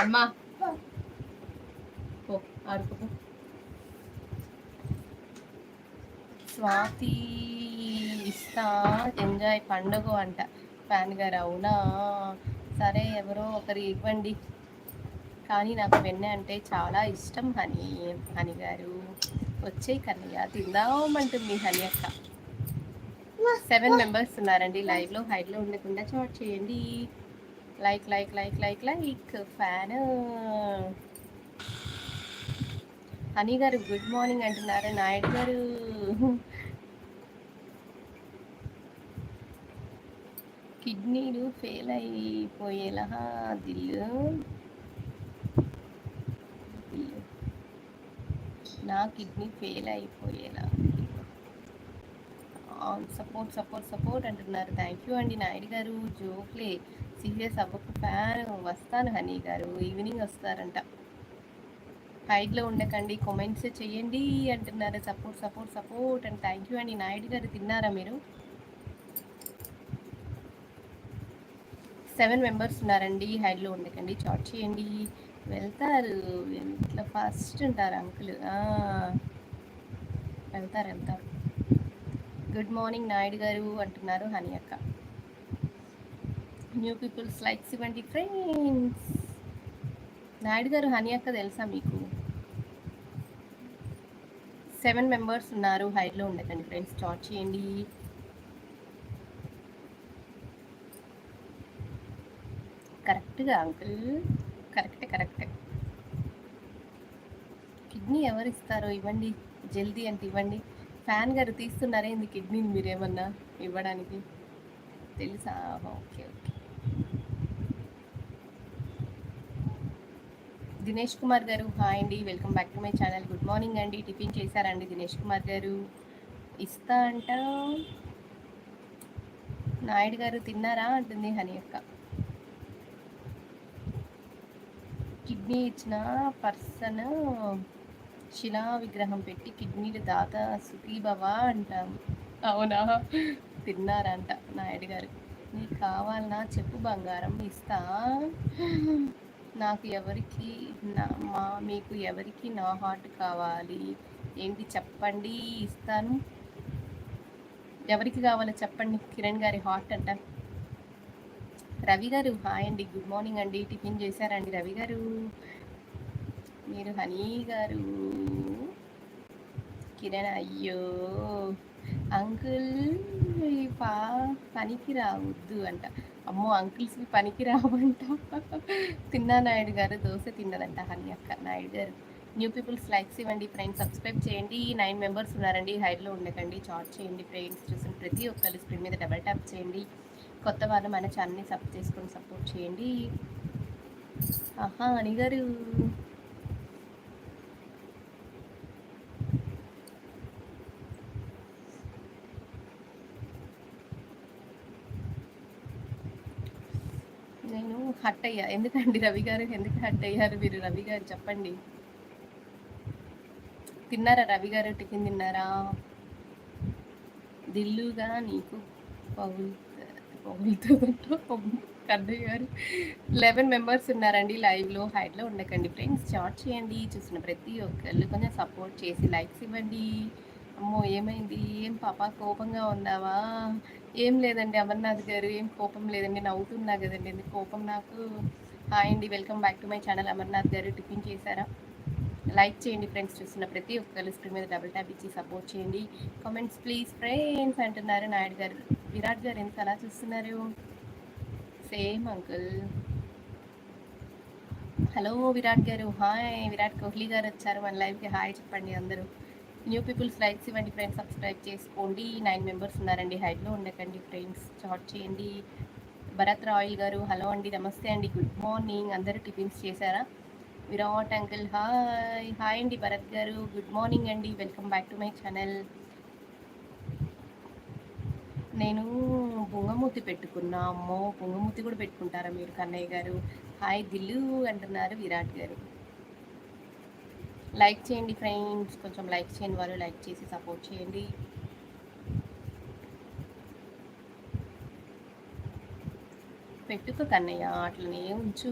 అమ్మా ఆడుకో స్వాతి ఇస్తా. ఎంజాయ్. పండుగ అంట. ఫ్యాన్ గారు అవునా? సరే ఎవరో ఒకరు ఇవ్వండి. కానీ నాకు వెన్న అంటే చాలా ఇష్టం హనీ. హనీ గారు వచ్చే కన్నయ్య. తిందామంటుంది హనీ అక్క. సెవెన్ మెంబర్స్ ఉన్నారండి. లైవ్లో హైట్లో ఉండకుండా చాట్ చేయండి. Like like like like like fan Honey గారు గుడ్ మార్నింగ్ అంటున్నారు. నాయుడు గారు. కిడ్నీలు ఫెయిల్ అయిపోయేలా. దిల్లు. నా కిడ్నీ ఫెయిల్ అయిపోయేలా. సపోర్ట్ సపోర్ట్ సపోర్ట్ అంటున్నారు. థ్యాంక్ యూ అండి నాయుడు గారు. జోక్లే. సీరియస్ అవ్వకు ఫ్యాన్. వస్తాను హనీ గారు. ఈవినింగ్ వస్తారంట. హైట్లో ఉండకండి. కామెంట్స్ చేయండి అంటున్నారు. Support support support and thank you అండి. నాయుడు గారు తిన్నారా మీరు? సెవెన్ మెంబర్స్ ఉన్నారండి. హైడ్లో ఉండకండి. చాట్ చేయండి. వెళ్తారు. ఇట్లా ఫస్ట్ ఉంటారు అంకుల్. వెళ్తారు వెళ్తారు. గుడ్ మార్నింగ్ నాయుడు గారు అంటున్నారు హనీ అక్క. న్యూ పీపుల్స్ లైక్స్ ఇవ్వండి ఫ్రెండ్స్ నాయుడు గారు హనీ అక్క తెలుసా మీకు? సెవెన్ మెంబర్స్ ఉన్నారు హైట్లో ఉండకండి ఫ్రెండ్స్ స్టార్ట్ చేయండి. కరెక్ట్గా అంకుల్? కరెక్టే కరెక్టే. కిడ్నీ ఎవరు ఇస్తారో ఇవ్వండి జల్దీ అంటే ఇవ్వండి. ఫ్యాన్ గారు తీస్తున్నారే కిడ్నీ కిడ్నీని మీరేమన్నా ఇవ్వడానికి? తెలుసా? Okay okay. దినేష్ కుమార్ గారు హాయ్ అండి. Welcome back to my channel. Good morning అండి. టిఫిన్ చేశారండి దినేష్ కుమార్ గారు. ఇస్తా అంట. నాయుడు గారు తిన్నారా? అంటుంది హని అక్క. కిడ్నీ ఇచ్చిన పర్సన్ శిలా విగ్రహం పెట్టి కిడ్నీలు దాత సుఖీభవ అంటాం అవునా? తిన్నారంట నాయుడు గారు. నీకు కావాలన్నా చెప్పు బంగారం ఇస్తా. నాకు ఎవరికి నా మా మీకు ఎవరికి నా హార్ట్ కావాలి? ఏంటి చెప్పండి ఇస్తాను. ఎవరికి కావాలో చెప్పండి కిరణ్ గారి హార్ట్ అంట. రవి గారు హాయ్ అండి గుడ్ మార్నింగ్ అండి. టిఫిన్ చేశారండి రవి గారు? మీరు హనీ గారు. కిరణ్ అయ్యో. అంకుల్ పా పనికి రావద్దు అంట. అమ్మో అంకుల్స్ పనికి రావంట. తిన్నా నాయుడు గారు దోశ తిన్నదంట హనీ అక్క నాయుడు గారు. న్యూ పీపుల్స్ లైక్స్ ఇవ్వండి ఫ్రెండ్స్. సబ్స్క్రైబ్ చేయండి. నైన్ మెంబర్స్ ఉన్నారండి. హైడ్లో ఉండకండి. చాట్ చేయండి ఫ్రెండ్స్. చూసిన ప్రతి ఒక్కరు స్క్రీన్ మీద డబల్ ట్యాప్ చేయండి. కొత్త వాళ్ళు మన ఛానల్ని సబ్ చేసుకొని సపోర్ట్ చేయండి. ఆహా అనిగారు నేను హట్ అయ్యా. ఎందుకండి రవి గారు? ఎందుకు హట్ అయ్యారు మీరు? రవి గారు చెప్పండి. తిన్నారా? రవి గారు టిఫిన్ తిన్నారా? దిల్లుగా నీకు పౌల్ కన్నయ్య గారు లెవెన్ మెంబర్స్ ఉన్నారండి లైవ్లో. హైట్లో ఉండకండి ఫ్రెండ్స్. చాట్ చేయండి. చూసిన ప్రతి ఒక్కళ్ళు కొంచెం సపోర్ట్ చేసి లైక్స్ ఇవ్వండి. అమ్మో! ఏమైంది? ఏం పాప? కోపంగా ఉన్నావా? ఏం లేదండి అమర్నాథ్ గారు ఏం కోపం లేదండి. నవ్వుతున్నా కదండి. ఎందుకు కోపం నాకు? హాయ్ అండి. Welcome back to my channel Amarnath గారు. టిఫిన్ చేశారా? లైక్ చేయండి ఫ్రెండ్స్. చూస్తున్న ప్రతి ఒక్కరు స్క్రీన్ మీద డబుల్ ట్యాప్ ఇచ్చి సపోర్ట్ చేయండి. కామెంట్స్ ప్లీజ్ ఫ్రెండ్స్ అంటున్నారు నాయుడు గారు. విరాట్ గారు ఎంత అలా చూస్తున్నారు? Same uncle. హలో విరాట్ గారు. హాయ్. విరాట్ కోహ్లీ గారు వచ్చారు మన లైవ్కి. హాయ్ చెప్పండి అందరూ. న్యూ పీపుల్స్ లైక్స్ ఇవ్వండి ఫ్రెండ్స్ సబ్స్క్రైబ్ చేసుకోండి. నైన్ మెంబర్స్ ఉన్నారండి హైట్లో ఉండకండి ఫ్రెండ్స్. చాట్ చేయండి. భరత్ రాయల్ గారు హలో అండి నమస్తే అండి గుడ్ మార్నింగ్. అందరూ టిఫిన్స్ చేశారా? Virat uncle hi. హాయ్ అండి భరత్ గారు గుడ్ మార్నింగ్ అండి. Welcome back to my channel. నేను బొంగమూతి పెట్టుకున్నా అమ్మో బొంగమూతి కూడా పెట్టుకుంటారా మీరు కన్నయ్య గారు? హాయ్ దిల్లు అంటున్నారు విరాట్ గారు. లైక్ చేయండి ఫ్రెండ్స్. కొంచెం లైక్ చేయండి వాళ్ళు లైక్ చేసి సపోర్ట్ చేయండి. పెట్టుకో కన్నయ్య అట్లనే ఉంచు.